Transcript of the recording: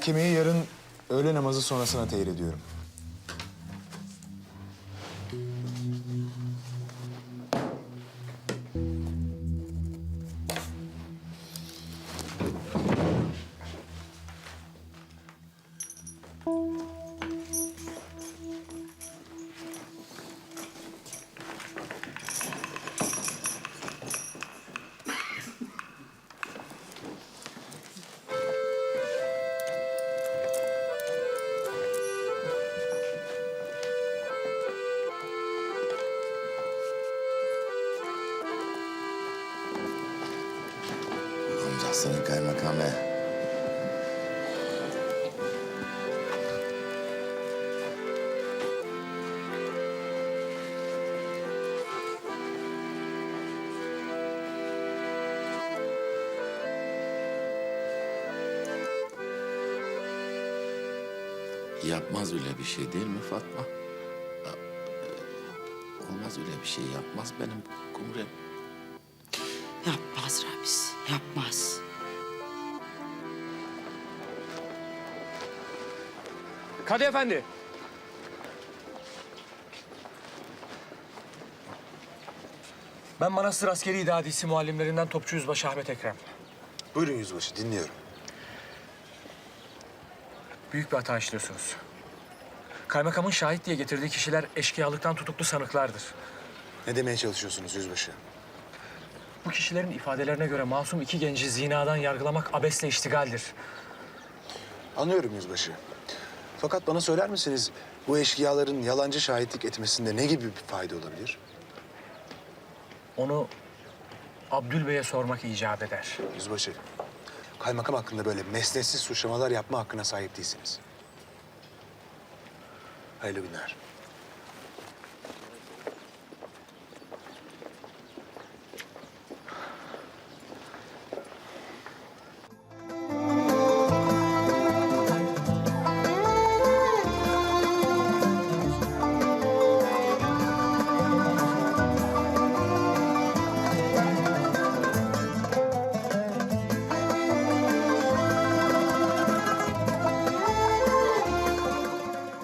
Mahkemeyi yarın öğle namazı sonrasına teyir ediyorum. Amcasının kaymakamı. Yapmaz öyle bir şey değil mi Fatma? E, Olmaz öyle bir şey yapmaz benim kumrem. Yapmaz Ramiz, yapmaz. Kadı Efendi. Ben Manastır Askeri İdadisi muallimlerinden Topçu Yüzbaşı Ahmet Ekrem. Buyurun yüzbaşı dinliyorum. Büyük bir hata işliyorsunuz. Kaymakamın şahit diye getirdiği kişiler eşkıyalıktan tutuklu sanıklardır. Ne demeye çalışıyorsunuz yüzbaşı? Bu kişilerin ifadelerine göre masum iki genci zinadan yargılamak abesle iştigaldir. Anlıyorum yüzbaşı. Fakat bana söyler misiniz bu eşkıyaların yalancı şahitlik etmesinde ne gibi bir fayda olabilir? Onu Abdül Bey'e sormak icap eder. Yüzbaşı, kaymakam hakkında böyle mesnetsiz suçlamalar yapma hakkına sahip değilsiniz. Hayırlı günler.